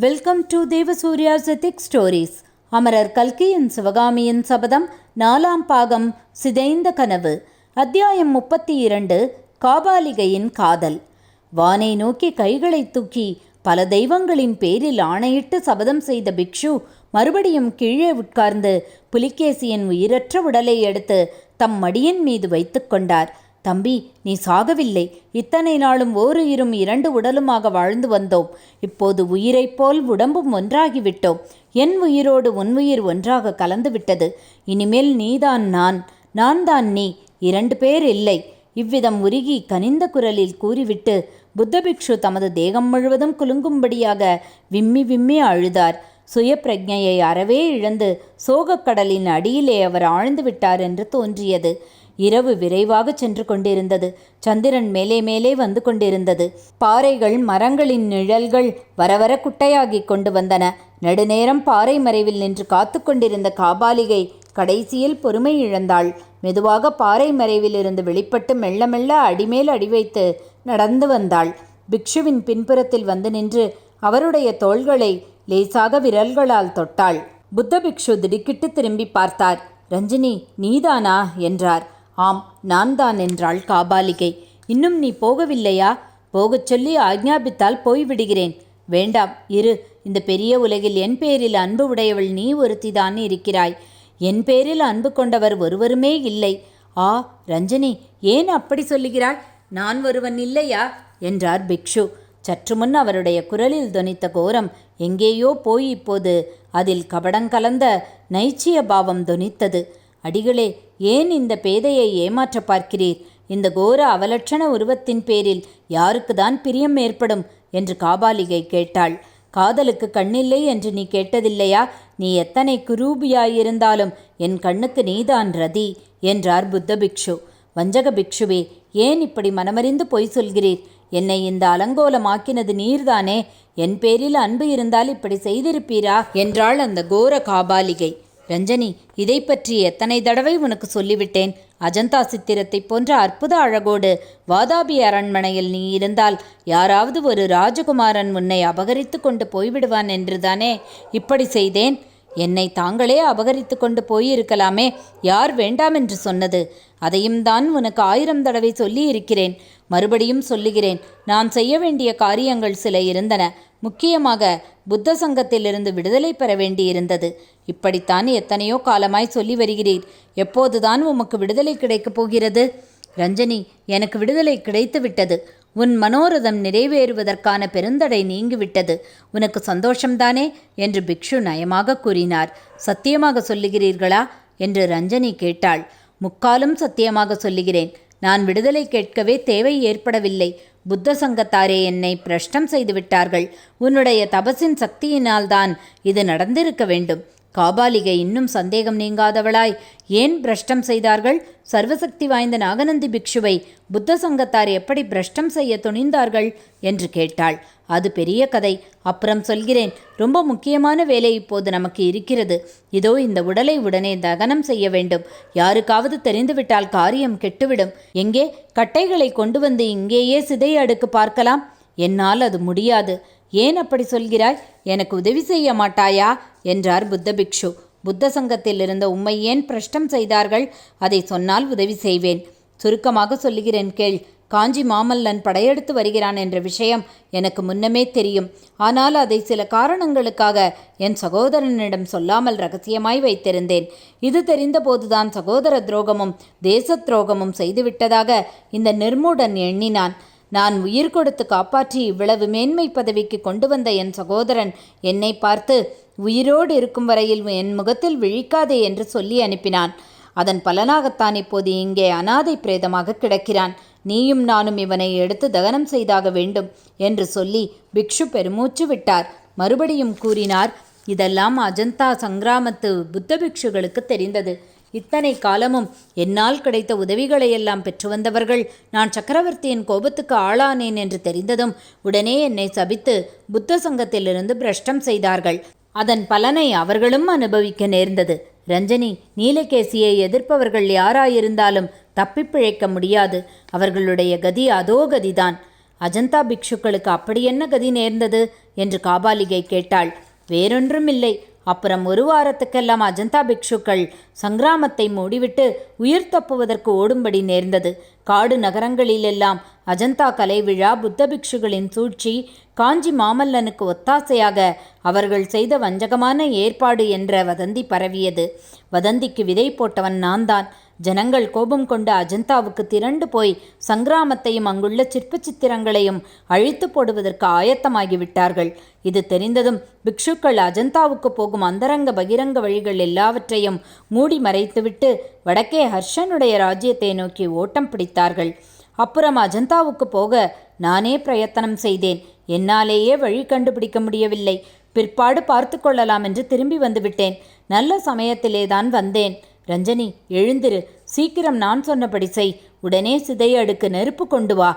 Welcome to Devasurya's ethic stories அமரர் கல்கியின் சிவகாமியின் சபதம் நாலாம் பாகம் சிதைந்த கனவு. அத்தியாயம் முப்பத்தி இரண்டு காபாலிகையின் காதல். வானை நோக்கி கைகளை தூக்கி பல தெய்வங்களின் பேரில் ஆணையிட்டு சபதம் செய்த பிக்ஷு மறுபடியும் கீழே உட்கார்ந்து புலிகேசியின் உயிரற்ற உடலை எடுத்து தம் மடியின் மீது வைத்து கொண்டார். தம்பி நீ சாகவில்லை. இத்தனை நாளும் ஓருயிரும் இரண்டு உடலுமாக வாழ்ந்து வந்தோம். இப்போது உயிரைப் போல் உடம்பும் ஒன்றாகிவிட்டோம். என் உயிரோடு உன் உயிர் ஒன்றாக கலந்து விட்டது. இனிமேல் நீதான் நான். நான் தான் நீ. இரண்டு பேர் இல்லை. இவ்விதம் உருகி கனிந்த குரலில் கூறிவிட்டு புத்தபிக்ஷு தமது தேகம் முழுவதும் குலுங்கும்படியாக விம்மி விம்மி அழுதார். சுய பிரஜையை அறவே இழந்து சோகக்கடலின் அடியிலே அவர் ஆழ்ந்து விட்டார் என்று தோன்றியது. இரவு விரைவாக சென்று கொண்டிருந்தது. சந்திரன் மேலே மேலே வந்து கொண்டிருந்தது. பாறைகள் மரங்களின் நிழல்கள் வரவர குட்டையாகிக் கொண்டு வந்தன. நெடுநேரம் பாறை மறைவில் நின்று காத்து கொண்டிருந்த காபாலிகை கடைசியில் பொறுமை இழந்தாள். மெதுவாக பாறை மறைவிலிருந்து வெளிப்பட்டு மெல்ல மெல்ல அடிமேல் அடி வைத்து நடந்து வந்தாள். பிக்ஷுவின் பின்புறத்தில் வந்து நின்று அவருடைய தோள்களை லேசாக விரல்களால் தொட்டாள். புத்த பிக்ஷு திடுக்கிட்டு திரும்பி பார்த்தார். ரஞ்சினி நீதானா? என்றார். ஆம் நான் தான் என்றாள் காபாலிகை. இன்னும் நீ போகவில்லையா? போகச் சொல்லி ஆக்ஞாபித்தால் போய்விடுகிறேன். வேண்டாம் இரு. இந்த பெரிய உலகில் என் பேரில் அன்பு உடையவள் நீ ஒருத்திதான் இருக்கிறாய். என் பேரில் அன்பு கொண்டவர் ஒருவருமே இல்லை. ஆ ரஞ்சனி ஏன் அப்படி சொல்லுகிறாய் நான் ஒருவன் இல்லையா? என்றார் பிக்ஷு. சற்று முன் அவருடைய குரலில் தொனித்த கோரம் எங்கேயோ போய் இப்போது அதில் கபடங்கலந்த நைச்சிய பாவம் தொனித்தது அடிகளே ஏன் இந்த பேதையை ஏமாற்ற பார்க்கிறீர்? இந்த கோர அவலட்சண உருவத்தின் பேரில் யாருக்குதான் பிரியம் ஏற்படும்? என்று காபாலிகை கேட்டாள். காதலுக்கு கண்ணில்லை என்று நீ கேட்டதில்லையா? நீ எத்தனை குரூபியாயிருந்தாலும் என் கண்ணுக்கு நீதான் ரதி என்றார் புத்த பிக்ஷு. வஞ்சக பிக்ஷுவே ஏன் இப்படி மனமறிந்து பொய் சொல்கிறீர்? என்னை இந்த அலங்கோலமாக்கினது நீர்தானே? என் பேரில் அன்பு இருந்தால் இப்படி செய்திருப்பீரா? என்றாள் அந்த கோர காபாலிகை. ரஞ்சனி இதை பற்றி எத்தனை தடவை உனக்கு சொல்லிவிட்டேன்? அஜந்தா சித்திரத்தைப் போன்ற அற்புத அழகோடு வாதாபி அரண்மனையில் நீ இருந்தால் யாராவது ஒரு ராஜகுமாரன் உன்னை அபகரித்து கொண்டு போய்விடுவான் என்றுதானே? இப்படி செய்தேன். என்னை தாங்களே அபகரித்து கொண்டு போயிருக்கலாமே. யார் வேண்டாம் என்று சொன்னது? அதையும் தான் உனக்கு ஆயிரம் தடவை சொல்லி இருக்கிறேன் மறுபடியும் சொல்லுகிறேன். நான் செய்ய வேண்டிய காரியங்கள் சில இருந்தன. முக்கியமாக புத்த சங்கத்திலிருந்து விடுதலை பெற வேண்டியிருந்தது. இப்படித்தான் எத்தனையோ காலமாய் சொல்லி வருகிறீர். எப்போதுதான் உமக்கு விடுதலை கிடைக்கப் போகிறது? ரஞ்சனி எனக்கு விடுதலை கிடைத்து விட்டது. உன் மனோரதம் நிறைவேறுவதற்கான பெருந்தடை நீங்கிவிட்டது. உனக்கு சந்தோஷம்தானே? என்று பிக்ஷு நயமாக கூறினார். சத்தியமாக சொல்லுகிறீர்களா? என்று ரஞ்சனி கேட்டாள். முக்காலும் சத்தியமாக சொல்லுகிறேன். நான் விடுதலை கேட்கவே தேவை ஏற்படவில்லை. புத்த சங்கத்தாரே என்னை பிரஷ்டம் செய்துவிட்டார்கள். உன்னுடைய தபசின் சக்தியினால்தான் இது நடந்திருக்க வேண்டும். காபாலிகை இன்னும் சந்தேகம் நீங்காதவளாய். ஏன் பிரஷ்டம் செய்தார்கள்? சர்வசக்தி வாய்ந்த நாகநந்தி பிக்ஷுவை புத்த சங்கத்தார் எப்படி பிரஷ்டம் செய்ய துணிந்தார்கள்? என்று கேட்டாள். அது பெரிய கதை. அப்புறம் சொல்கிறேன். ரொம்ப முக்கியமான வேலை இப்போது நமக்கு இருக்கிறது. இதோ இந்த உடலை உடனே தகனம் செய்ய வேண்டும். யாருக்காவது தெரிந்துவிட்டால் காரியம் கெட்டுவிடும். எங்கே? கட்டைகளை கொண்டு வந்து இங்கேயே சிதை அடுக்கு பார்க்கலாம். என்னால் அது முடியாது. ஏன் அப்படி சொல்கிறாய்? எனக்கு உதவி செய்ய மாட்டாயா? என்றார் புத்த பிக்ஷு. புத்த சங்கத்தில் இருந்த உம்மை ஏன் பிரஷ்டம் செய்தார்கள்? அதை சொன்னால் உதவி செய்வேன். சுருக்கமாக சொல்லுகிறேன் கேள். காஞ்சி மாமல்லன் படையெடுத்து வருகிறான் என்ற விஷயம் எனக்கு முன்னமே தெரியும். ஆனால் அதை சில காரணங்களுக்காக என் சகோதரனிடம் சொல்லாமல் ரகசியமாய் வைத்திருந்தேன். இது தெரிந்தபோதுதான் சகோதர துரோகமும் தேச துரோகமும் செய்துவிட்டதாக இந்த நிர்மூடன் எண்ணினான். நான் உயிர் கொடுத்து காப்பாற்றி இவ்வளவு மேன்மை பதவிக்கு கொண்டு வந்த என் சகோதரன் என்னை பார்த்து உயிரோடு இருக்கும் வரையில் என் முகத்தில் விழிக்காதே என்று சொல்லி அனுப்பினான். அதன் பலனாகத்தான் இப்போது இங்கே அனாதை பிரேதமாக கிடக்கிறான். நீயும் நானும் இவனை எடுத்து தகனம் செய்தாக வேண்டும் என்று சொல்லி பிக்ஷு பெருமூச்சு விட்டார். மறுபடியும் கூறினார் இதெல்லாம் அஜந்தா சங்கிராமத்து புத்த பிக்ஷுகளுக்கு தெரிந்தது. இத்தனை காலமும் என்னால் கிடைத்த உதவிகளையெல்லாம் பெற்று வந்தவர்கள் நான் சக்கரவர்த்தியின் கோபத்துக்கு ஆளானேன் என்று தெரிந்ததும் உடனே என்னை சபித்து புத்த சங்கத்திலிருந்து பிரஷ்டம் செய்தார்கள். அதன் பலனை அவர்களும் அனுபவிக்க நேர்ந்தது. ரஞ்சனி நீலகேசியை எதிர்ப்பவர்கள் யாராயிருந்தாலும் தப்பிப்பிழைக்க முடியாது. அவர்களுடைய கதி அதோ கதிதான். அஜந்தா பிக்ஷுக்களுக்கு அப்படி என்ன கதி நேர்ந்தது? என்று காபாலிகை கேட்டாள். வேறொன்றுமில்லை. அப்புறம் ஒரு வாரத்துக்கெல்லாம் அஜந்தா பிக்ஷுக்கள் சங்கிராமத்தை மூடிவிட்டு உயிர் தப்புவதற்கு ஓடும்படி நேர்ந்தது. காடு நகரங்களிலெல்லாம் அஜந்தா கலை விழா புத்த பிக்ஷுகளின் சூழ்ச்சி காஞ்சி மாமல்லனுக்கு ஒத்தாசையாக அவர்கள் செய்த வஞ்சகமான ஏற்பாடு என்ற வதந்தி பரவியது. வதந்திக்கு விதை போட்டவன் நான்தான். ஜனங்கள் கோபம் கொண்டு அஜந்தாவுக்கு திரண்டு போய் சங்கிராமத்தையும் அங்குள்ள சிற்ப சித்திரங்களையும் அழித்து போடுவதற்கு ஆயத்தமாகிவிட்டார்கள். இது தெரிந்ததும் பிக்ஷுக்கள் அஜந்தாவுக்கு போகும் அந்தரங்க பகிரங்க வழிகள் எல்லாவற்றையும் மூடி மறைத்துவிட்டு வடக்கே ஹர்ஷனுடைய ராஜ்யத்தை நோக்கி ஓட்டம் பிடித்தார்கள். அப்புறம் அஜந்தாவுக்கு போக நானே பிரயத்தனம் செய்தேன். என்னாலேயே வழி கண்டுபிடிக்க முடியவில்லை. பிற்பாடு பார்த்து கொள்ளலாம் என்று திரும்பி வந்துவிட்டேன். நல்ல சமயத்திலேதான் வந்தேன். ரஞ்சனி எழுந்திரு. சீக்கிரம் நான் சொன்னபடி செய். உடனே சிதைய அடுக்கு நெருப்பு கொண்டு வா.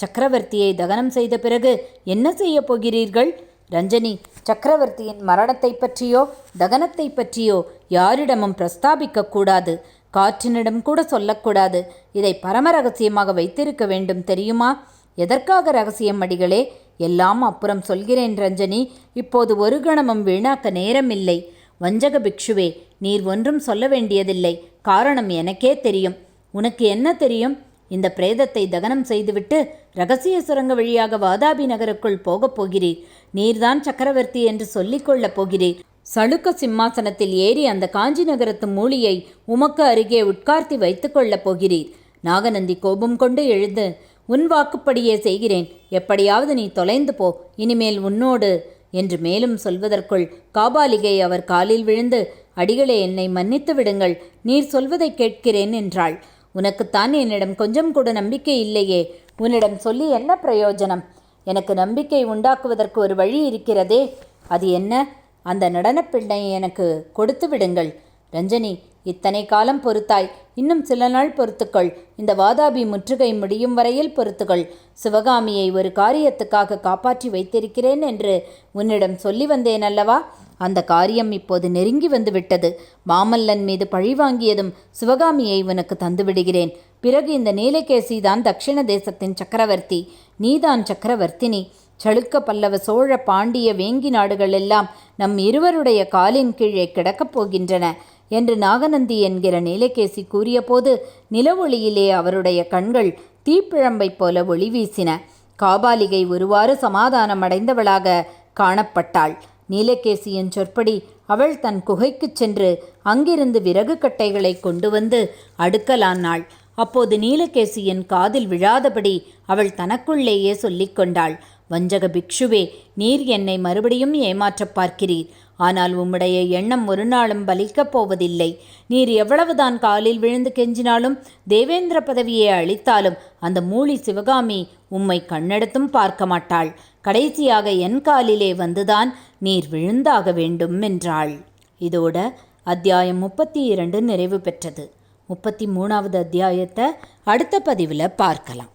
சக்கரவர்த்தியை தகனம் செய்த பிறகு என்ன செய்யப் போகிறீர்கள்? ரஞ்சனி சக்கரவர்த்தியின் மரணத்தை பற்றியோ தகனத்தை பற்றியோ யாரிடமும் பிரஸ்தாபிக்க கூடாது. காற்றினிடம் கூட சொல்லக்கூடாது. இதை பரம ரகசியமாக வைத்திருக்க வேண்டும் தெரியுமா? எதற்காக ரகசியம் அடிகளே? எல்லாம் அப்புறம் சொல்கிறேன் ரஞ்சனி. இப்போது ஒரு கணமும் வீணாக்க நேரமில்லை. வஞ்சக பிக்ஷுவே நீர் ஒன்றும் சொல்ல வேண்டியதில்லை. காரணம் எனக்கே தெரியும். உனக்கு என்ன தெரியும்? இந்த பிரேதத்தை தகனம் செய்துவிட்டு ரகசிய சுரங்க வழியாக வாதாபி நகருக்குள் போகப் போகிறீர். நீர்தான் சக்கரவர்த்தி என்று சொல்லிக்கொள்ளப் போகிறீர். சளுக்க சிம்மாசனத்தில் ஏறி அந்த காஞ்சி நகரத்து மூலியை உமக்கு அருகே உட்கார்த்தி வைத்து கொள்ளப் போகிறீர். நாகநந்தி கோபம் கொண்டு எழுந்து உன் வாக்குப்படியே செய்கிறேன். எப்படியாவது நீ தொலைந்து போ. இனிமேல் உன்னோடு என்று மேலும் சொல்வதற்குள் காபாலிகை அவர் காலில் விழுந்து அடிகளே என்னை மன்னித்து விடுங்கள். நீர் சொல்வதை கேட்கிறேன் என்றாள். உனக்குத்தான் என்னிடம் கொஞ்சம் கூட நம்பிக்கை இல்லையே. உன்னிடம் சொல்லி என்ன பிரயோஜனம்? எனக்கு நம்பிக்கை உண்டாக்குவதற்கு ஒரு வழி இருக்கிறதே. அது என்ன? அந்த நடனப்பிள்ளையை எனக்கு கொடுத்து விடுங்கள். ரஞ்சனி இத்தனை காலம் பொறுத்தாய். இன்னும் சில நாள் பொறுத்துக்கள். இந்த வாதாபி முற்றுகை முடியும் வரையில் பொறுத்துக்கள். சிவகாமியை ஒரு காரியத்துக்காக காப்பாற்றி வைத்திருக்கிறேன் என்று உன்னிடம் சொல்லி வந்தேன் அல்லவா? அந்த காரியம் இப்போது நெருங்கி வந்துவிட்டது மாமல்லன் மீது பழி வாங்கியதும் சிவகாமியை உனக்கு தந்துவிடுகிறேன் பிறகு இந்த நீலகேசி தான் தட்சிண தேசத்தின் சக்கரவர்த்தி. நீதான் சக்கரவர்த்தினி. சளுக்க பல்லவ சோழ பாண்டிய வேங்கி நாடுகள் எல்லாம் நம் இருவருடைய காலின் கீழே கிடக்கப் போகின்றன என்று நாகநந்தி என்கிற நீலகேசி கூறியபோது நிலவொளியிலே அவருடைய கண்கள் தீப்பிழம்பைப் போல ஒளி வீசின. காபாலிகை ஒருவாறு சமாதானமடைந்தவளாக காணப்பட்டாள். நீலகேசியின் சொற்படி அவள் தன் குகைக்குச் சென்று அங்கிருந்து விறகு கட்டைகளை கொண்டு வந்து அடுக்கலானாள் அப்போது நீலகேசியின் காதில் விழாதபடி அவள் தனக்குள்ளேயே சொல்லிக் கொண்டாள். வஞ்சக பிக்ஷுவே நீர் என்னை மறுபடியும் ஏமாற்றப் பார்க்கிறீர். ஆனால் உம்முடைய எண்ணம் ஒரு நாளும் பலிக்கப் போவதில்லை. நீர் எவ்வளவுதான் காலில் விழுந்து கெஞ்சினாலும் தேவேந்திர பதவியை அளித்தாலும் அந்த மூளி சிவகாமி உம்மை கண்ணெடுத்தும் பார்க்க மாட்டாள். கடைசியாக என் காலிலே வந்துதான் நீர் விழுந்தாக வேண்டும் என்றாள். இதோட அத்தியாயம் முப்பத்தி இரண்டு நிறைவு பெற்றது. முப்பத்தி மூணாவது அத்தியாயத்தை அடுத்த பதிவில் பார்க்கலாம்.